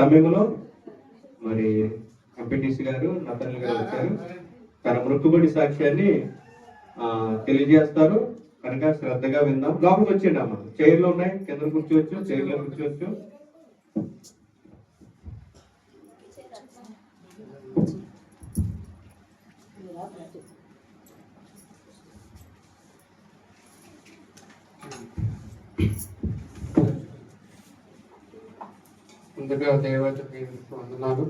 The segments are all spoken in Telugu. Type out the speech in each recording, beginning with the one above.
సమయంలో మరి ఎంపీటీసీ గారు నతన్లు గారు వచ్చారు. తన మృక్కుబడి సాక్ష్యాన్ని తెలియజేస్తారు. కనుక శ్రద్ధగా విందాం. లోపలికి వచ్చేయండి అమ్మ. చైర్లు ఉన్నాయి. కింద కూర్చోవచ్చు. చైర్లో కూర్చోవచ్చు? ముందుగా దేవత దేవునికి వందనాలు.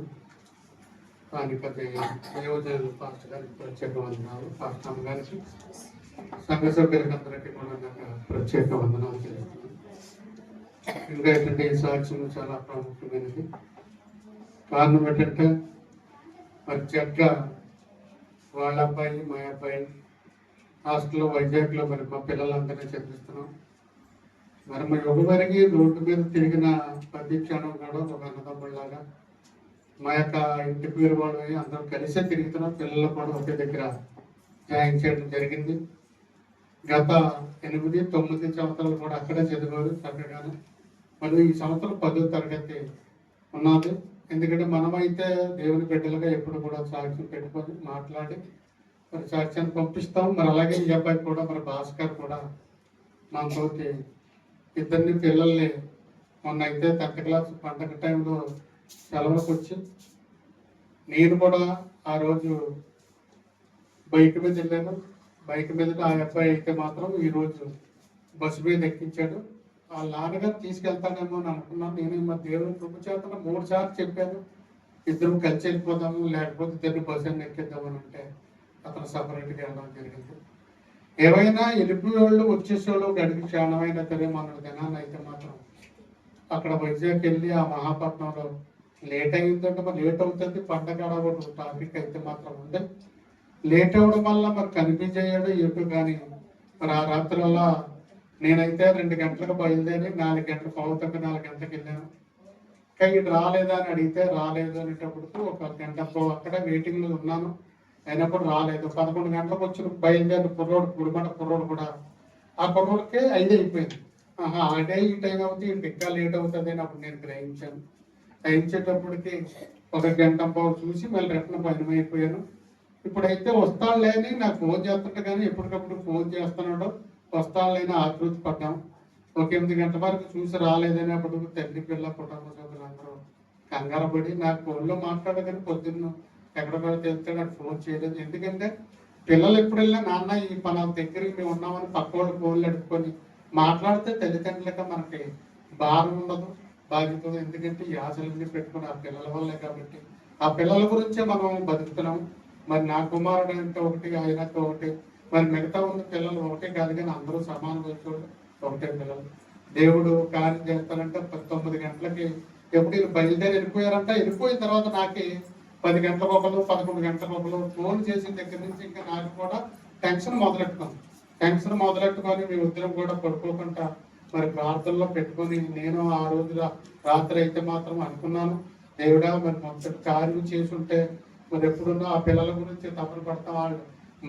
స్థానిక దేవదేవులు పాస్టర్ గారికి ప్రత్యేక వందనాలు. పాస్టర్ అమ్మ గారికి సంఘ సభ్యులకి అందరికీ కూడా నాకు ప్రత్యేక వందనాలు తెలుస్తున్నాను ఇంకా ఏంటంటే ఈ సాక్ష్యం చాలా ప్రాముఖ్యమైనది. కారణం ఏంటంటే మరి వాళ్ళ అబ్బాయి మా అబ్బాయి హాస్టల్లో వైజాగ్లో మరి మా పిల్లలందరినీ చదివిస్తున్నాం. మరి మా యువవరికి రోడ్డు మీద తిరిగిన ప్రతి క్షణం కూడా ఒక అన్నదమ్ముళ్ళలాగా మా యొక్క ఇంటి పేరు వాళ్ళు అందరం కలిసే తిరుగుతున్నాం. పిల్లలు కూడా ఒకే దగ్గర జాయిన్ చేయడం జరిగింది. గత ఎనిమిది తొమ్మిది సంవత్సరాలు కూడా అక్కడే చదివారు చక్కగానే. మరి ఈ సంవత్సరం పదో తరగతి ఉన్నది. ఎందుకంటే మనమైతే దేవుని బిడ్డలుగా ఎప్పుడు కూడా సాక్ష్యం పెట్టుకొని మాట్లాడి మరి సాక్ష్యాన్ని పంపిస్తాం. మరి అలాగే ఈ అబ్బాయి కూడా మరి భాస్కర్ కూడా మనతోటి ఇద్దరిని పిల్లల్ని మొన్న అయితే టెన్త్ క్లాస్ పండగ టైంలో సెలవులకు వచ్చి నేను కూడా ఆ రోజు బైక్ మీద వెళ్ళాను. బైక్ మీద ఆ అబ్బాయి అయితే మాత్రం ఈరోజు బస్సు మీద ఎక్కించాడు. వాళ్ళ నాన్నగారు తీసుకెళ్తానేమో అని అనుకున్నాను. నేను మా దేవుని కృపచేతన మూడు సార్లు చెప్పాను. ఇద్దరం కలిసి వెళ్ళిపోదాము లేకపోతే ఇద్దరిని బస్సు అని ఎక్కిద్దామని అంటే అతను సపరేట్గా వెళ్ళడం జరిగింది. ఏవైనా వెళ్ళిపోయేవాళ్ళు వచ్చేసేవాళ్ళు గడికి క్షణమైనా సరే మన దినాన్ని అయితే మాత్రం అక్కడ వైజాగ్ వెళ్ళి ఆ మహాపట్నంలో లేట్ అయిందంటే మరి లేట్ అవుతుంది పండగ కూడా ట్రాఫిక్ అయితే మాత్రం ఉంది. లేట్ అవ్వడం వల్ల మరి కనిపించేయడు ఏపీ కానీ మరి ఆ రాత్రల్లా నేనైతే రెండు గంటలకు బయలుదేరి నాలుగు గంటలకు పావుతక్క నాలుగు గంటలకు వెళ్ళాను. ఇంకా ఇటు రాలేదా అని అడిగితే రాలేదు అనేటప్పుడు ఒక గంట అక్కడ అక్కడే వెయిటింగ్లో ఉన్నాను. అయినప్పుడు రాలేదు. పదకొండు గంటలకు వచ్చిన బయలుదేరిన కుర్రోడు గుడిమంట కుర్రోడు కూడా ఆ కుర్రోడికే ఐదు అయిపోయింది. ఆహా ఆ డే ఈ టైం అవుతుంది ఇంకా లేట్ అవుతుంది అని అప్పుడు నేను గ్రహించాను. గ్రహించేటప్పటికి ఒక గంట పావు చూసి మళ్ళీ రిటర్న్ పని ఇప్పుడైతే వస్తాను లేని నాకు ఫోన్ చేస్తుంటే కానీ ఎప్పటికప్పుడు ఫోన్ చేస్తున్నాడు. వస్తాను లేని ఆతృతి పడ్డాం. ఒక ఎనిమిది గంటల వరకు చూసి రాలేదని అప్పుడు తల్లి పిల్ల కుటుంబ సభ్యులందరూ కంగారు పడి నాకు ఫోన్లో మాట్లాడగానే పొద్దున్న ఎక్కడ కూడా ఫోన్ చేయలేదు. ఎందుకంటే పిల్లలు ఎప్పుడు వెళ్ళినా నాన్న ఈ మన దగ్గరికి మేము ఉన్నామని పక్క వాళ్ళు ఫోన్లు అడుపుకొని మాట్లాడితే తల్లిదండ్రులకి మనకి భారం ఉండదు బాధ్యత ఎందుకంటే ఈ ఆశలన్నీ పెట్టుకుని ఆ పిల్లల వల్లే కాబట్టి ఆ పిల్లల గురించే మనం బతుకుతున్నాం. మరి నా కుమారుడు అంటే ఒకటి ఆయనకు ఒకటి మరి మిగతా ఉన్న పిల్లలు ఒకటే కాదు కానీ అందరూ సమానం వయసు ఒకటే పిల్లలు. దేవుడు కార్యం చేస్తారంటే తొమ్మిది గంటలకి ఎప్పుడు బయలుదేరి వెళ్ళిపోయారంట. వెళ్ళిపోయిన తర్వాత నాకే పది గంటల ఒకరు పదకొండు గంటల ఒకరు ఫోన్ చేసిన దగ్గర నుంచి ఇంకా నాకు కూడా టెన్షన్ మొదలెట్టుకుంది. టెన్షన్ మొదలెట్టుకొని మీ ఉద్యోగం కూడా పడుకోకుండా మరి ప్రార్థనలో పెట్టుకొని నేను ఆ రోజు రాత్రి అయితే మాత్రం అనుకున్నాను. దేవుడా మరి మొదటి కార్యం చేసి ఉంటే మరి ఎప్పుడున్నా ఆ పిల్లల గురించి తపన పడతాం. వాళ్ళు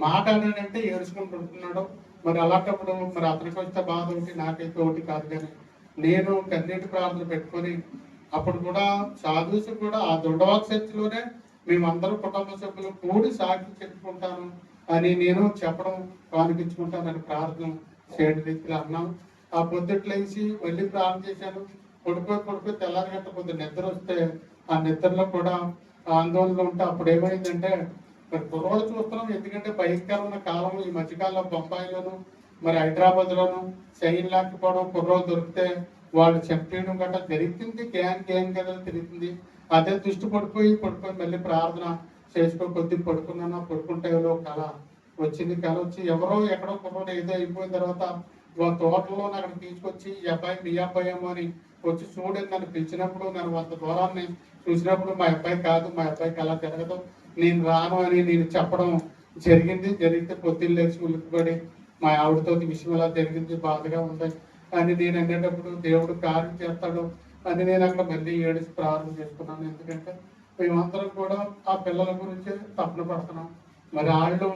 మాట్లాడాడంటే ఏడుచుకుని ఉంటున్నాడు. మరి అలాంటప్పుడు మరి అతనికి వస్తే బాధ ఒకటి నాకైతే ఒకటి కాదు కానీ నేను కన్నీటి ప్రార్థన పెట్టుకొని అప్పుడు కూడా సాధుసు కూడా ఆ దొండవాక్ చర్చిలోనే మేమందరం కుటుంబ సభ్యులు కూడి సాక్షి చెప్పుకుంటాను అని నేను చెప్పడం కానిపించుకుంటానని ప్రార్థన చేయడం రీతిలో అన్నాం. ఆ పొద్దుట్లేసి వెళ్ళి ప్రార్థన చేశాను. పడుకోయి పడుకోయి తెల్లారి గంట కొద్ది నిద్ర వస్తే ఆ నిద్రలో కూడా ఆందోళనలో ఉంటే అప్పుడు ఏమైందంటే మరి కుర్రోడు చూస్తున్నాం ఎందుకంటే భయంకరమైన కాలం ఈ మధ్యకాలంలో బొంబాయిలోను మరి హైదరాబాద్ లోను చైన్ లేకపోవడం కుర్రోలు దొరికితే వాళ్ళు చెప్పేయడం గట్రా జరుగుతుంది గ్యాన్ గ్యాన్ కదా తిరుగుతుంది. అదే దృష్టి పడిపోయి పడిపోయి మళ్ళీ ప్రార్థన చేసుకో కొద్ది పడుకున్నాను పడుకుంటే ఏదో కళ వచ్చింది కళ వచ్చి ఎవరో ఎక్కడో కుర్రోడు ఏదో అయిపోయిన తర్వాత వాళ్ళ తోటలో అక్కడ తీసుకొచ్చి ఈ అబ్బాయి మీ అబ్బాయి ఏమో అని వచ్చి చూడండి నన్ను పిలిచినప్పుడు నన్ను అంత దూరాన్ని చూసినప్పుడు మా అబ్బాయి కాదు మా అబ్బాయికి అలా జరగదు నేను రాను అని నేను చెప్పడం జరిగింది. జరిగితే పొద్దున్న లేచి ఉలిక్కిపడి మా ఆవిడతో విషయం ఎలా జరిగింది బాధగా ఉంది. అని నేను అనేటప్పుడు దేవుడు కార్యం చేస్తాడు అని నేను అక్కడ మళ్ళీ ఏడిచి ప్రారంభం చేసుకున్నాను. ఎందుకంటే మేమందరం కూడా ఆ పిల్లల గురించి తపన పడుతున్నాం. మరి వాళ్ళు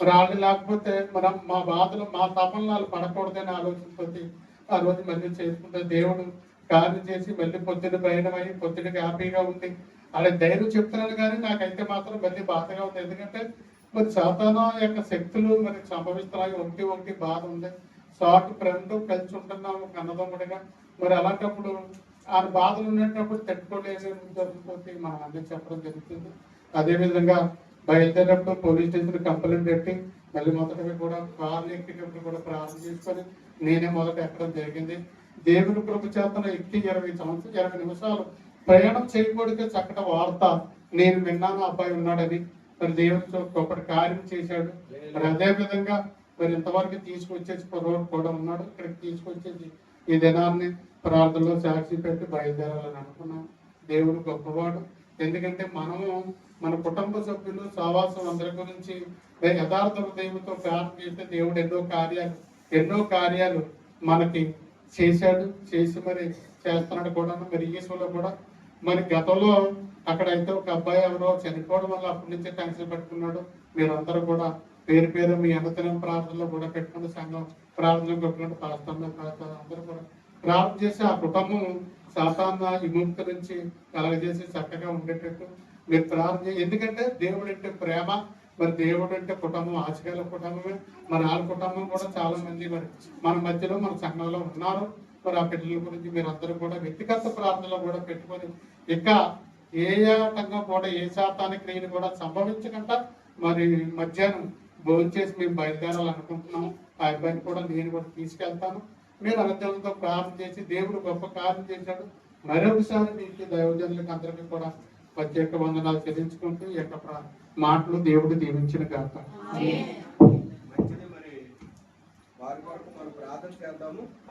మరి వాళ్ళు లేకపోతే మనం మా బాధలు మా తపనలు వాళ్ళు పడకూడదని ఆలోచించి ఆ రోజు మళ్ళీ చేసుకుంటే దేవుడు కార్యం చేసి మళ్ళీ పొద్దున ప్రయాణమై పొద్దునకి హ్యాపీగా ఉంది అలా ధైర్యం చెప్తున్నాను కానీ నాకైతే మాత్రం మళ్ళీ బాధగా ఉంది. ఎందుకంటే మరి సాతాన యొక్క శక్తులు మరి సంభవిస్తున్నాయి. ఒకటి ఒకటి బాధ ఉంది. షార్ట్ ఫ్రెండ్ కలిసి ఉంటున్నాము కన్నదమ్ముడిగా మరి అలాంటప్పుడు ఆ బాధలు ఉండేటప్పుడు తట్టుకోలేదు జరుగుతుంది మనం అందరికి చెప్పడం జరుగుతుంది. అదే విధంగా బయలుదేరినప్పుడు పోలీస్ స్టేషన్ కంప్లైంట్ పెట్టి మళ్ళీ మొదటగా కూడా కార్లు ఎక్కేటప్పుడు కూడా ప్రార్థన చేసుకొని నేనే మొదట ఎక్కడం జరిగింది. దేవుని కృప చేతన ఎక్కి ఇరవై సంవత్సరం ఇరవై నిమిషాలు ప్రయాణం చేయకూడదు చక్కటి వార్త నేను విన్నాను అబ్బాయి ఉన్నాడని. మరి దేవుడితో గొప్పటి కార్యం చేశాడు. మరి అదే విధంగా మరి ఇంతవరకు తీసుకొచ్చేసి పొరవరు కూడా ఉన్నాడు. ఇక్కడికి తీసుకొచ్చేసి ఈ దినాన్ని ప్రార్థనలో సాక్షి పెట్టి బయలుదేరాలని అనుకున్నాం దేవుడు గొప్పవాడు. ఎందుకంటే మనము మన కుటుంబ సభ్యులు సావాసం అందరి గురించి యథార్థ హృదయంతో ప్రార్థన చేస్తే దేవుడు ఎన్నో కార్యాలు ఎన్నో కార్యాలు మనకి చేశాడు చేసి మరి చేస్తున్నాడు కూడా మరి ఈశ్వరులో కూడా మరి గతంలో అక్కడ అయితే ఒక అబ్బాయి ఎవరో చనిపోవడం వల్ల అప్పటి నుంచే టెన్షన్ పెట్టుకున్నాడు. మీరందరూ కూడా పేరు పేరు మీ అన్నతనం ప్రార్థనలో కూడా పెట్టుకుని సంఘం ప్రార్థనలో పెట్టుకుంటే పాస్తంలో అందరూ కూడా ప్రార్థన చేసి ఆ కుటుంబం సాతాన్న విముక్తి నుంచి కలగజేసి చక్కగా ఉండేటట్టు మీరు ప్రార్థన చేయ- ఎందుకంటే దేవుడు అంటే ప్రేమ మరి దేవుడు అంటే కుటుంబం ఆశగల కుటుంబమే. మరి ఆ కుటుంబం కూడా చాలా మంది మరి మన మధ్యలో మన సంఘంలో ఉన్నారు. మరి ఆ పిల్లల గురించి మీరు అందరూ కూడా వ్యక్తిగత ప్రార్థనలో కూడా పెట్టుకొని ఇంకా ఏ ఆటంకం కూడా ఏ శాతానికి నేను కూడా సంభవించకుండా మరి మధ్యాహ్నం భోజనం చేసి మేము బయలుదేరాలనుకుంటున్నాం ఆ అబ్బాయిని కూడా నేను కూడా తీసుకెళ్తాను. మీరు అనంతరంతో ప్రార్థన చేసి దేవుడు గొప్ప కార్యం చేశాడు. మరొకసారి మీకు దైవజనులకు అందరికీ కూడా ప్రత్యేక వందనాలు చెల్లించుకుంటూ ఈ యొక్క ప్రా- మాటలు దేవుడు దీవించిన కాక మంచిది మరి. వారి కొరకు మనం ప్రార్థన చేద్దాము.